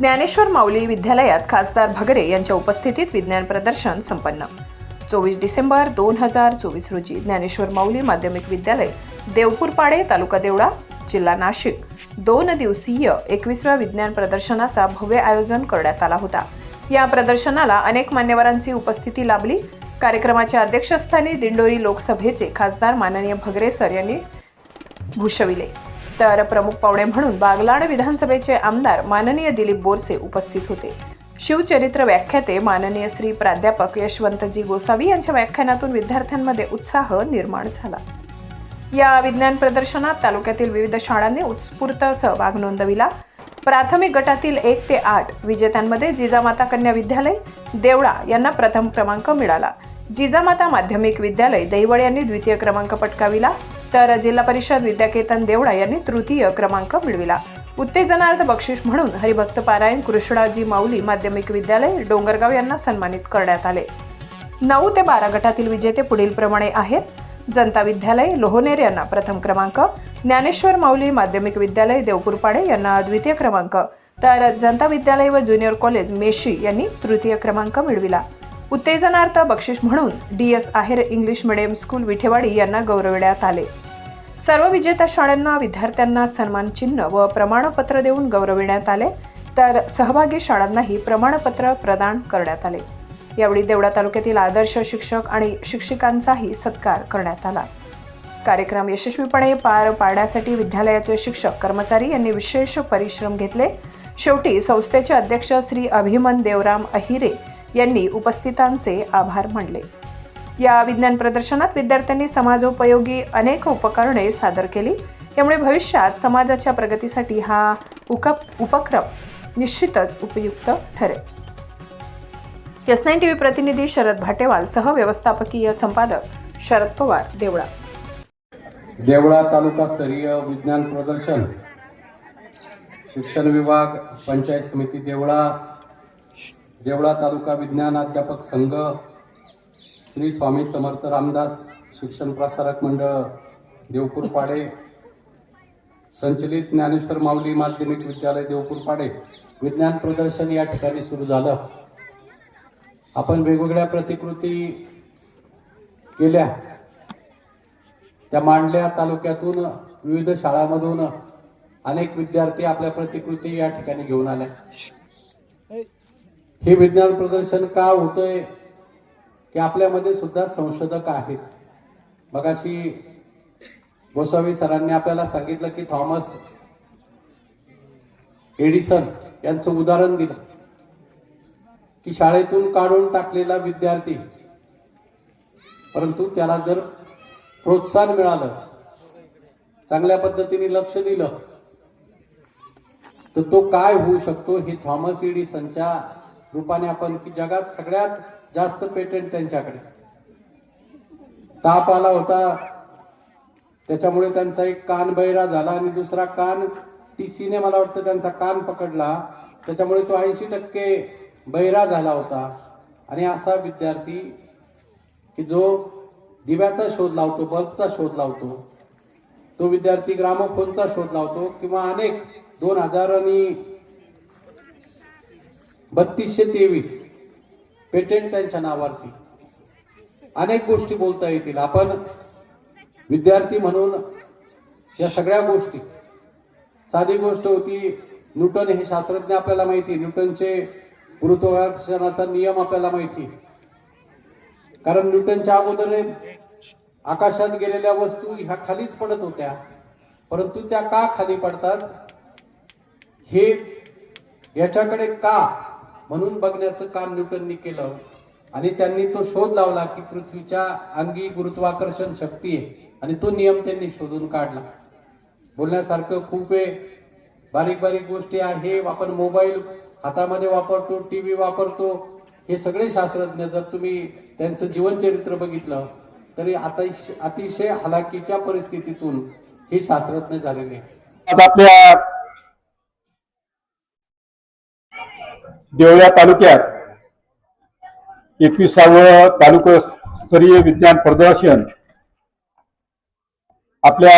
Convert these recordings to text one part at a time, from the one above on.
ज्ञानेश्वर माऊली विद्यालयात खासदार भगरे यांच्या उपस्थितीत विज्ञान प्रदर्शन संपन्न. चोवीस डिसेंबर दोन हजार चोवीस रोजी ज्ञानेश्वर माऊली माध्यमिक विद्यालय देवपूरपाडे तालुका देवळा जिल्हा नाशिक. दोन दिवसीय एकवीसव्या विज्ञान प्रदर्शनाचा भव्य आयोजन करण्यात आला होता. या प्रदर्शनाला अनेक मान्यवरांची उपस्थिती लाभली. कार्यक्रमाच्या अध्यक्षस्थानी दिंडोरी लोकसभेचे खासदार माननीय भगरे सर यांनी भूषविले. तर प्रमुख पाहुणे म्हणून बागलाण विधानसभेचे आमदार माननीय दिलीप बोरसे उपस्थित होते. शिवचरित्र व्याख्याते माननीय श्री प्राध्यापक यशवंतजी गोसावी यांच्या व्याख्यानातून विद्यार्थ्यांमध्ये उत्साह निर्माण झाला. या विज्ञान प्रदर्शनात तालुक्यातील विविध शाळांनी उत्स्फूर्त सहभाग नोंदविला. प्राथमिक गटातील एक ते आठ विजेत्यांमध्ये जिजामाता कन्या विद्यालय देवळा यांना प्रथम क्रमांक मिळाला. जिजामाता माध्यमिक विद्यालय दैवळ यांनी द्वितीय क्रमांक पटकाविला. तर जिल्हा परिषद विद्याकेतन देवडा यांनी तृतीय क्रमांक मिळविला. उत्तेजनार्थ बक्षीस म्हणून हरिभक्त पारायण कृष्णाजी माऊली माध्यमिक विद्यालय डोंगरगाव यांना सन्मानित करण्यात आले. नऊ ते बारा गटातील विजेते पुढीलप्रमाणे आहेत. जनता विद्यालय लोहनेर यांना प्रथम क्रमांक ज्ञानेश्वर माऊली माध्यमिक विद्यालय देवपूरपाडे यांना द्वितीय क्रमांक. तर जनता विद्यालय व ज्युनियर कॉलेज मेशी यांनी तृतीय क्रमांक मिळविला. उत्तेजनार्थ बक्षीस म्हणून D S Aher English medium school Vithewadi यांना गौरविण्यात आले. सर्व विजेत्या शाळांना विद्यार्थ्यांना सन्मान चिन्ह व प्रमाणपत्र देऊन गौरविण्यात आले. तर सहभागी शाळांनाही प्रमाणपत्र प्रदान करण्यात आले. यावेळी देवळा तालुक्यातील आदर्श शिक्षक आणि शिक्षिकांचाही सत्कार करण्यात आला. कार्यक्रम यशस्वीपणे पार पाडण्यासाठी विद्यालयाचे शिक्षक कर्मचारी यांनी विशेष परिश्रम घेतले. शेवटी संस्थेचे अध्यक्ष श्री अभिमन देवराम अहिरे यांनी उपस्थितांचे आभार मानले. या विज्ञान प्रदर्शनात विद्यार्थ्यांनी समाजोपयोगी अनेक उपकरणे सादर केली. त्यामुळे भविष्यात समाजाच्या प्रगतीसाठी हा उकप उपक्रम निश्चितच उपयुक्त ठरेल. एस नाईन टी व्ही प्रतिनिधी शरद भाटेवाल सह व्यवस्थापकीय संपादक शरद पवार देवळा. देवळा तालुका स्तरीय विज्ञान प्रदर्शन शिक्षण विभाग पंचायत समिती देवळा देवळा तालुका विज्ञान अध्यापक संघ श्री स्वामी समर्थ रामदास शिक्षण प्रसारक मंडळ देवपूर पाडे संचलित ज्ञानेश्वर माऊली माध्यमिक विद्यालय देवपूर पाडे विज्ञान प्रदर्शन या ठिकाणी सुरू झालं. आपण वेगवेगळ्या प्रतिकृती केल्या. त्या मांडल्या तालुक्यातून विविध शाळांमधून अनेक विद्यार्थी आपल्या प्रतिकृती या ठिकाणी घेऊन आल्या. हे विज्ञान प्रदर्शन का होतंय? की आपल्यामध्ये सुद्धा संशोधक आहेत. मगाशी गोसावी सरांनी आपल्याला सांगितलं की थॉमस एडिसन यांचं उदाहरण दिलं की शाळेतून काढून टाकलेला विद्यार्थी परंतु त्याला जर प्रोत्साहन मिळालं चांगल्या पद्धतीने लक्ष दिलं तर तो काय होऊ शकतो हे थॉमस इडिसनच्या रूपाने आपण की जगात सगळ्यात जास्त पेटंट त्यांच्याकडे. ताप आला होता. त्याच्यामुळे त्यांचा एक कान बहिरा झाला आणि दुसरा कान टीसीने मला वाटतं त्यांचा कान पकडला. त्याच्यामुळे तो ऐंशी टक्के बहिरा झाला होता. आणि असा विद्यार्थी की जो दिव्याचा शोध लावतो बल्बचा शोध लावतो तो विद्यार्थी ग्रामोफोनचा शोध लावतो किंवा अनेक दोन हजार आणि बत्तीसशे तेवीस पेटेंट त्यांच्या नावावरती. अनेक गोष्टी बोलता येतील. आपण विद्यार्थी म्हणून या सगळ्या गोष्टी. साधी गोष्ट होती न्यूटन हे शास्त्रज्ञ आपल्याला माहिती न्यूटनचे गुरुत्वाकर्षणाचा नियम आपल्याला माहिती कारण न्यूटनच्या अगोदर आकाशात गेलेल्या वस्तू ह्या खालीच पडत होत्या. परंतु त्या का खाली पडतात? हे याच्याकडे का म्हणून बघण्याचं काम न्यूटननी केलं. आणि त्यांनी तो शोध लावला की पृथ्वीच्या अंगी गुरुत्वाकर्षण शक्ती आहे. आणि तो नियम त्यांनी शोधून काढला. बोलण्यासारखं खूप आहे बारीक बारीक गोष्टी आहे आपण मोबाईल हातामध्ये वापरतो टीव्ही वापरतो. हे सगळे शास्त्रज्ञ जर तुम्ही त्यांचं जीवनचरित्र बघितलं तरी आता अतिशय हलाकीच्या परिस्थितीतून हे शास्त्रज्ञ झालेले आपल्या देवळ्या तालुक्यात एकविसावं तालुका स्तरीय विज्ञान प्रदर्शन आपल्या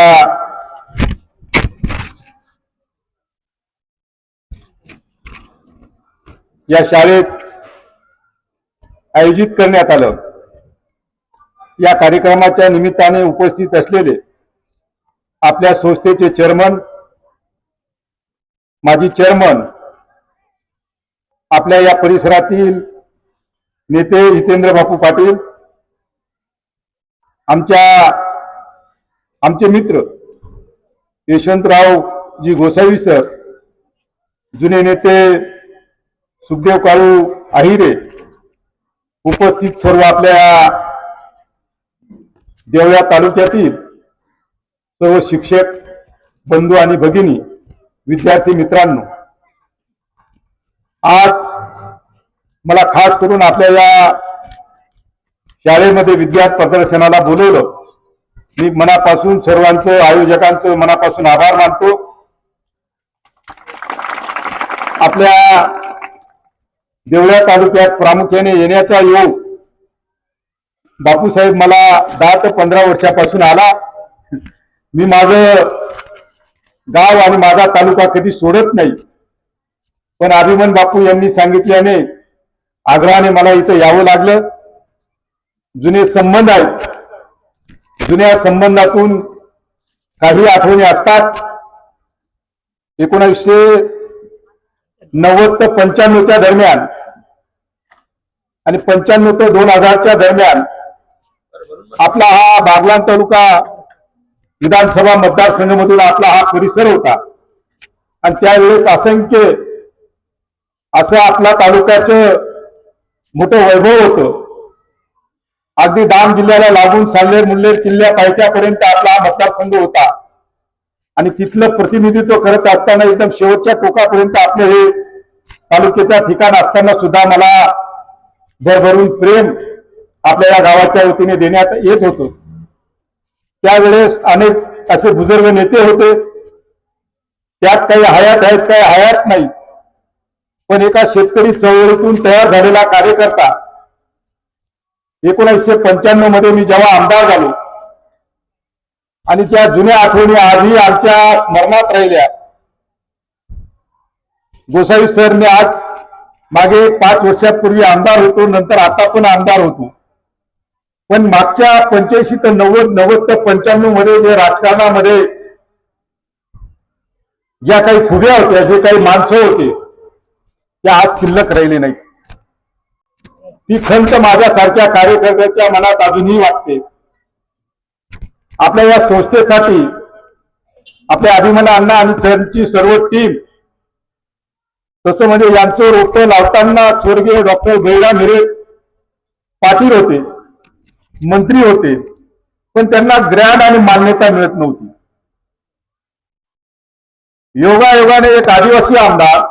या शाळेत आयोजित करण्यात आलं. या कार्यक्रमाच्या निमित्ताने उपस्थित असलेले आपल्या संस्थेचे चेअरमन माजी चेअरमन आपल्या या परिसरातील नेते हितेंद्र बापू पाटील आमच्या आमचे मित्र यशवंतराव जी गोसावी सर जुने नेते सुखदेव काळू आहिरे उपस्थित सर्व आपल्या देवळा तालुक्यातील सर्व शिक्षक बंधू आणि भगिनी विद्यार्थी मित्रांनो आज मला खास करून आपल्या या शाळेमध्ये विद्यार्थी प्रदर्शनाला बोलवलं. मी मनापासून सर्वांचं आयोजकांचं मनापासून आभार मानतो. आपल्या देवळ्या तालुक्यात प्रामुख्याने येण्याचा योग बापूसाहेब मला दहा ते पंधरा वर्षापासून आला. मी माझं गाव आणि माझा तालुका कधी सोडत नाही. पण अभिमन बापू यांनी सांगितल्याने आग्रहाने मला इथं यावं लागलं. जुने संबंध आहेत. जुन्या संबंधातून काही आठवणी असतात. एकोणीसशे नव्वद ते पंच्याण्णवच्या दरम्यान आणि पंच्याण्णव ते दोन हजारच्या दरम्यान आपला हा बागलान तालुका विधानसभा मतदारसंघामधून आपला हा परिसर होता. आणि त्यावेळेस असंख्य असं आपला तालुक्याचं मोठं वैभव होतं. अगदी डांग जिल्ह्याला लागून साल्लेर मुल्लेर किल्ल्या पायथ्यापर्यंत आपला हा मतदारसंघ होता. आणि तिथलं प्रतिनिधित्व करत असताना एकदम शेवटच्या टोकापर्यंत आपलं हे तालुक्याच्या ठिकाण असताना सुद्धा मला भरभरून प्रेम आपल्याला गावाच्या वतीने देण्यात येत होतं. त्यावेळेस अनेक असे बुजुर्ग नेते होते. त्यात काही हयात आहेत काही हयात नाही पण एका शेतकरी चळवळीतून तयार झालेला कार्यकर्ता एकोणीसशे पंच्याण्णवमध्ये मी जेव्हा आमदार झालो आणि त्या जुन्या आठवणी आजही आमच्या स्मरणात राहिल्या. गोसाई सर मी आज मागे पाच वर्षापूर्वी आमदार होतो नंतर आता पण आमदार होतो. पण मागच्या पंच्याऐंशी ते नव्वद नव्वद ते पंच्याण्णवमध्ये जे राजकारणामध्ये ज्या काही खुब्या होत्या जे काही माणसं होते त्या आज शिल्लक राहिले नाही. ती खंत माझ्यासारख्या कार्यकर्त्याच्या मनात अजूनही वाटते. आपल्या या संस्थेसाठी आपल्या अभिमान अण्णा आणि सरांची सर्व टीम तसं म्हणजे यांचं रोप लावताना स्वर्गीय डॉक्टर गैरा मिरे पाटील होते मंत्री होते पण त्यांना ग्रँड आणि मान्यता मिळत नव्हती. योगायोगाने एक आदिवासी आमदार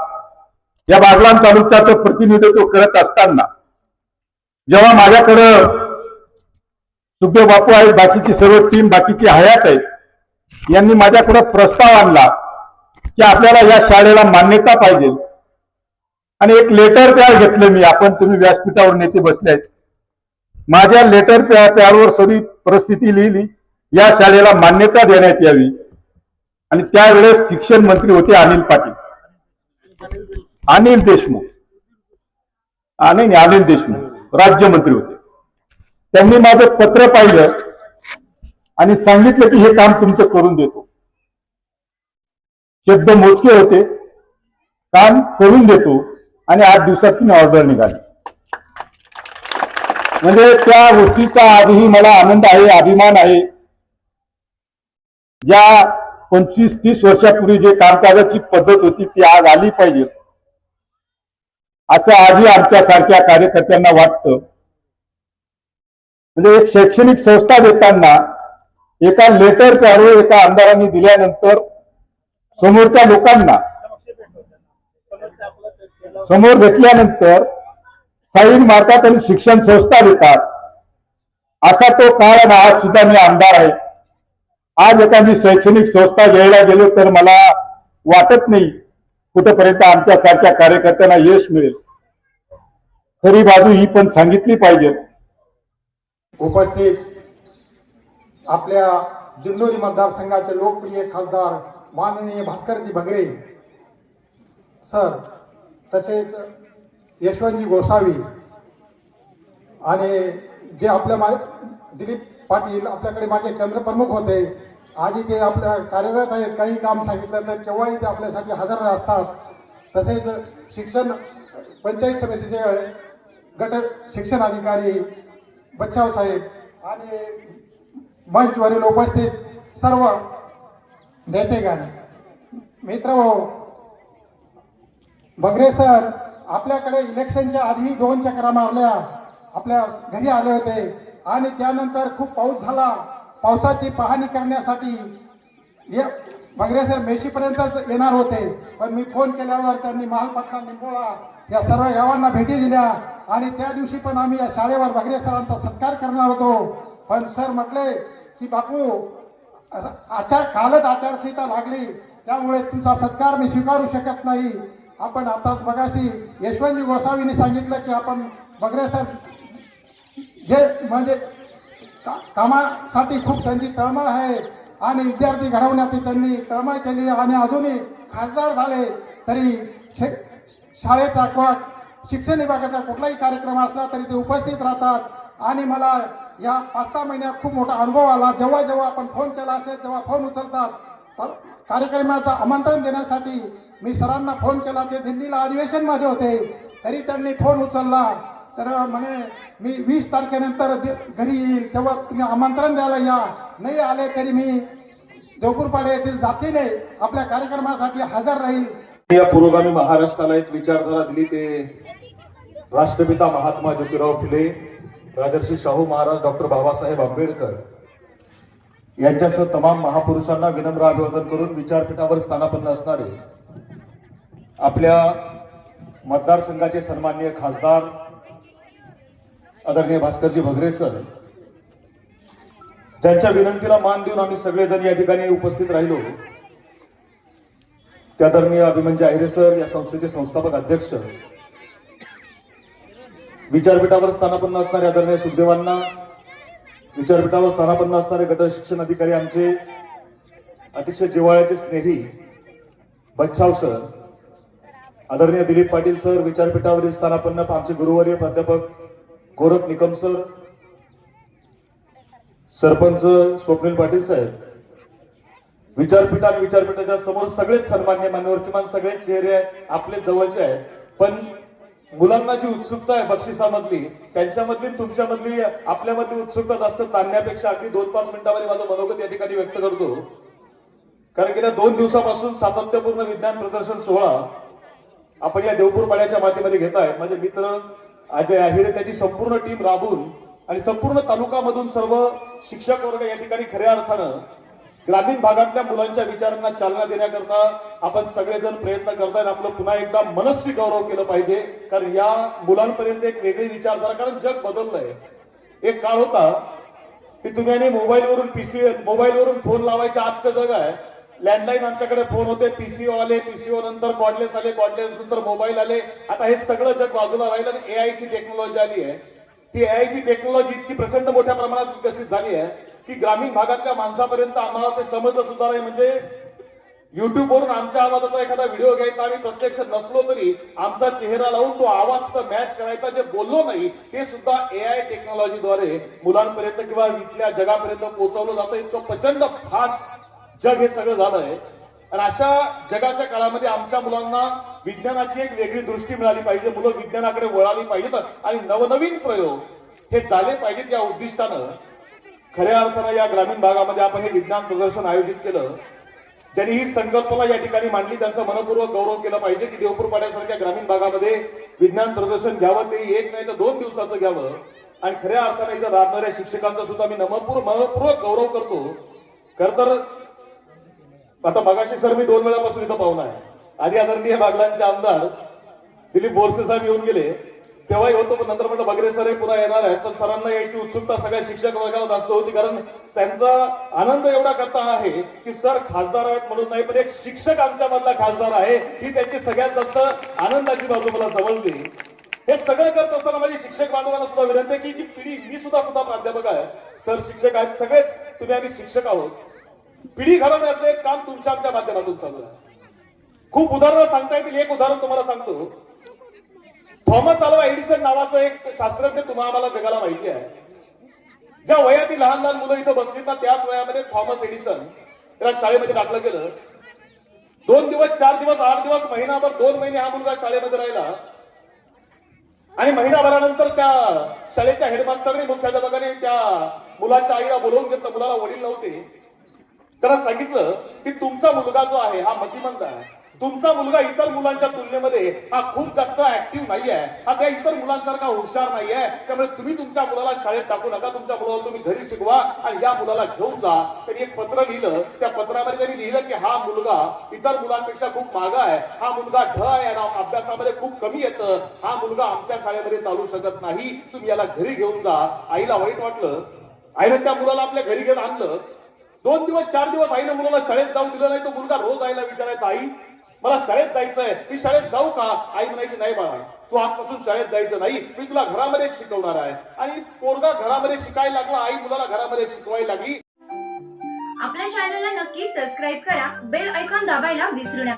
या बागलाण तालुक्याचं प्रतिनिधित्व करत असताना जेव्हा माझ्याकडं सुखदेव बापू आहेत बाकीची सर्व टीम बाकीची हयात आहेत यांनी माझ्याकडे प्रस्ताव आणला की आपल्याला या शाळेला मान्यता पाहिजे. आणि एक लेटर तयार घेतलं मी आपण तुम्ही व्यासपीठावर नेते बसले आहेत. माझ्या लेटर त्यावर सगळी परिस्थिती लिहिली या शाळेला मान्यता देण्यात यावी. आणि त्यावेळेस शिक्षण मंत्री होते अनिल पाटील. अनिल देशमुख. हा, नाही अनिल देशमुख. राज्यमंत्री होते. त्यांनी माझं पत्र पाहिलं आणि सांगितलं की हे काम तुमचं करून देतो. शब्द मोजके होते. काम करून देतो आणि आठ दिवसात ती ऑर्डर निघाली. म्हणजे त्या गोष्टीचा आजही मला आनंद आहे अभिमान आहे. ज्या पंचवीस तीस वर्षापूर्वी जे कामकाजाची पद्धत होती ती आज आली पाहिजे. असं आजही आमच्या सारख्या कार्यकर्त्यांना वाटतं. म्हणजे एक शैक्षणिक संस्था देताना एका लेटर त्यावर एका आमदारांनी दिल्यानंतर समोरच्या लोकांना समोर घेतल्यानंतर साईन मारतात आणि शिक्षण संस्था देतात. असा तो काळ आणि आज सुद्धा मी आमदार आहे. आज एखादी शैक्षणिक संस्था घ्यायला गेलो तर मला वाटत नाही कुठंपर्यंत आमच्या सारख्या कार्यकर्त्यांना यश मिळेल? खरी बाजू ही पण सांगितली पाहिजे. उपस्थित आपल्या दिंडोरी मतदारसंघाचे लोकप्रिय खासदार माननीय भास्करजी भगरे सर तसेच यशवंतजी गोसावी आणि जे आपल्या मा दिलीप पाटील आपल्याकडे माझे चंद्रप्रमुख होते आजही ते आपल्या कार्यरत आहेत काही काम सांगितलं तर केव्हाही ते आपल्यासाठी हजर असतात. तसेच शिक्षण पंचायत समितीचे गट शिक्षण अधिकारी बच्चाव साहेब आणि मंचवरील उपस्थित सर्व नेतेगण. मित्र हो, बगरे सर आपल्याकडे इलेक्शनच्या आधी दोन चक्रा मारल्या. आपल्या घरी आले होते आणि त्यानंतर खूप पाऊस झाला. पावसाची पाहणी करण्यासाठी ये बगरेसर मेशीपर्यंतच येणार होते. पण मी फोन केल्यावर त्यांनी महालपटणा निंबोळा या सर्व गावांना भेटी दिल्या. आणि त्या दिवशी पण आम्ही या शाळेवर बगरे सरांचा सत्कार करणार होतो. पण सर म्हटले की बापू आचार कालच आचारसंहिता लागली. त्यामुळे तुमचा सत्कार मी स्वीकारू शकत नाही. आपण आताच बघाशी यशवंतजी गोसावींनी सांगितलं की आपण बगरे सर जे म्हणजे कामासाठी खूप त्यांची तळमळ आहे. आणि विद्यार्थी घडवण्यात त्यांनी तळमळ केली आणि अजूनही खासदार झाले. तरी शाळेचा किंवा शिक्षण विभागाचा कुठलाही कार्यक्रम असला तरी ते उपस्थित राहतात. आणि मला या पाच सहा महिन्यात खूप मोठा अनुभव आला. जेव्हा जेव्हा आपण फोन केला असेल तेव्हा फोन उचलतात. कार्यक्रमाचं आमंत्रण देण्यासाठी मी सरांना फोन केला. ते दिल्लीला अधिवेशनमध्ये होते. तरी त्यांनी फोन उचलला. तर म्हणे मी वीस तारखेनंतर घरी येईल. तेव्हा तुम्ही आमंत्रण द्यायला या. नाही आले तरी मी देवपूरपाडे येथील जातीने आपल्या कार्यक्रमासाठी हजर राहील. या पुरोगामी महाराष्ट्राला एक विचारधारा दिली ते राष्ट्रपिता महात्मा ज्योतिराव फुले राजर्षी शाहू महाराज डॉक्टर बाबासाहेब आंबेडकर यांच्यासह तमाम महापुरुषांना विनम्र अभिवादन करून विचारपीठावर स्थानापन्न असणारे आपल्या मतदारसंघाचे सन्माननीय खासदार आदरणीय भास्करजी भगरे सर ज्यांच्या विनंतीला मान देऊन आम्ही सगळेजण या ठिकाणी उपस्थित राहिलो त्यादरम्यान अभिमन्यू अहिरे सर या संस्थेचे संस्थापक अध्यक्ष विचारपीठावर स्थानापन्न असणारे आदरणीय सुखदेवांना विचारपीठावर स्थानापन्न असणारे गट शिक्षण अधिकारी आमचे अतिशय जिव्हाळ्याचे स्नेही बच्छाव सर आदरणीय दिलीप पाटील सर विचारपीठावरील स्थानापन्न आमचे गुरुवर्य प्राध्यापक गोरख निकम सर सरपंच स्वप्नील पाटील साहेब विचारपीठ आणि विचारपीठाच्या समोर सगळेच सन्मान्य मान्यवर किमान सगळेच चेहरे आपले जवळचे आहेत. पण मुलांना जी उत्सुकता आहे बक्षिसामधली त्यांच्यामधली तुमच्यामधली आपल्यामधली उत्सुकता जास्त ताणण्यापेक्षा अगदी दोन पाच मिनिटामध्ये माझं मनोगत या ठिकाणी व्यक्त करतो. कारण गेल्या दोन दिवसापासून सातत्यपूर्ण विज्ञान प्रदर्शन सोहळा आपण या देवपूर पाण्याच्या मातीमध्ये घेत आहे. माझे मित्र अजय अहिरे त्याची संपूर्ण टीम राबून आणि संपूर्ण तालुकामधून सर्व शिक्षक वर्ग या ठिकाणी खऱ्या अर्थानं ग्रामीण भागातल्या मुलांच्या विचारांना चालना देण्याकरता आपण सगळेजण प्रयत्न करतायत. आपलं पुन्हा एकदा मनस्वी गौरव केलं पाहिजे. कारण या मुलांपर्यंत एक वेगळी विचारधारा कारण जग बदललंय. एक काळ होता की तुम्ही आणि मोबाईलवरून पीसी मोबाईलवरून फोन लावायचं आजचं जग आहे. लँडलाईन आमच्याकडे फोन होते. पीसीओ आले पीसीओ नंतर कॉर्डलेस आले कॉर्डलेस नंतर मोबाईल आले. आता हे सगळं जग बाजूला राहिलं आणि एआय ची टेक्नॉलॉजी आली आहे. ती एआय ची टेक्नॉलॉजी इतकी प्रचंड मोठ्या प्रमाणात विकसित झाली आहे की ग्रामीण भागातल्या माणसापर्यंत आम्हाला ते समजलं सुद्धा नाही. म्हणजे युट्यूबवरून आमच्या आवाजाचा एखादा व्हिडिओ घ्यायचा आम्ही प्रत्यक्ष नसलो तरी आमचा चेहरा लावून तो आवाज मॅच करायचा जे बोललो नाही ते सुद्धा एआय टेक्नॉलॉजीद्वारे मुलांपर्यंत किंवा इथल्या जगापर्यंत पोहोचवलं जातं. इतकं प्रचंड फास्ट जग हे सगळं झालंय. आणि अशा जगाच्या काळामध्ये आमच्या मुलांना विज्ञानाची एक वेगळी दृष्टी मिळाली पाहिजे. मुलं विज्ञानाकडे वळाली पाहिजेत आणि नवनवीन प्रयोग हे झाले पाहिजेत या उद्दिष्टानं. खऱ्या अर्थानं या ग्रामीण भागामध्ये आपण हे विज्ञान प्रदर्शन आयोजित केलं. ज्यांनी ही संकल्पना या ठिकाणी मांडली त्यांचा मनपूर्वक गौरव केला पाहिजे की देवपूर पाड्यासारख्या ग्रामीण भागामध्ये विज्ञान प्रदर्शन घ्यावं ते एक नाही तर दोन दिवसाचं घ्यावं. आणि खऱ्या अर्थाने इथं राबणाऱ्या शिक्षकांचा सुद्धा मी नमपूर मनपूर्वक गौरव करतो. खर तर आता मगाशी सर मी दोन वेळापासून इथं पाहुणा आहे. आधी आदरणीय बागलांचे आमदार दिलीप बोरसे साहेब येऊन गेले तेव्हाही होतो पण नंतर म्हटलं बगरे सर हे पुन्हा येणार आहेत. पण सरांना यायची उत्सुकता सगळ्या शिक्षक वर्गाला जास्त होती कारण त्यांचा आनंद एवढा करता आहे की सर खासदार आहेत म्हणून नाही पण एक शिक्षक आमच्या मधला खासदार आहे ही त्यांची सगळ्यात जास्त आनंदाची बाजू मला समजते हे सगळं करत असताना माझी शिक्षक बांधवांना सुद्धा विनंती आहे की जी पिढी मी सुद्धा सुद्धा प्राध्यापक आहे. सर शिक्षक आहेत सगळेच तुम्ही आम्ही शिक्षक आहोत. पिढी घडवण्याचं एक काम तुमच्या आमच्या माध्यमातून चालू आहे. खूप उदाहरणं सांगता येतील एक उदाहरण तुम्हाला सांगतो. थॉमस अल्वा एडिसन नावाचं एक शास्त्रज्ञ तुम्हाला आम्हाला जगाला माहिती आहे. ज्या वयातील लहान लहान मुलं इथं बसलीत ना त्याच वयामध्ये थॉमस एडिसन त्याला शाळेमध्ये टाकलं गेलं. दोन दिवस चार दिवस आठ दिवस महिनाभर दोन महिने हा मुलगा शाळेमध्ये राहिला. आणि महिनाभरानंतर त्या शाळेच्या हेडमास्टरने मुख्याध्यापकाने त्या मुलाच्या आईला बोलवून घेतलं. मुलाला वडील नव्हते. त्याला सांगितलं की तुमचा मुलगा जो आहे हा मतिमंद आहे. तुमचा मुलगा इतर मुलांच्या तुलनेमध्ये हा खूप जास्त ऍक्टिव्ह नाहीये. हा त्या इतर मुलांसारखा हुशार नाहीये. त्यामुळे तुम्ही तुमच्या मुलाला शाळेत टाकू नका तुमच्या मुलाला तुम्ही घरी शिकवा आणि या मुलाला घेऊन जा. त्यांनी एक पत्र लिहिलं. त्या पत्रामध्ये त्यांनी लिहिलं की हा मुलगा इतर मुलांपेक्षा खूप मागा आहे. हा मुलगा ढ आहे अभ्यासामध्ये खूप कमी येतं. हा मुलगा आमच्या शाळेमध्ये चालू शकत नाही. तुम्ही याला घरी घेऊन जा. आईला वाईट वाटलं. आईनं त्या मुलाला आपल्या घरी घेऊन आणलं. दोन दिवस चार दिवस आईनं मुलाला शाळेत जाऊ दिलं नाही तो मुलगा रोज आईला विचारायचा आई मला शाळेत जायचंय मी शाळेत जाऊ का? आई म्हणायची नाही बाळा तू आजपासून शाळेत जायचं नाही मी तुला घरामध्येच शिकवणार आहे. आणि पोरगा घरामध्ये शिकायला लागला आई मुलाला घरामध्ये शिकवायला लागली. आपल्या चॅनलला नक्की सबस्क्राईब करा बेल ऐकॉन दाबायला विसरू नका.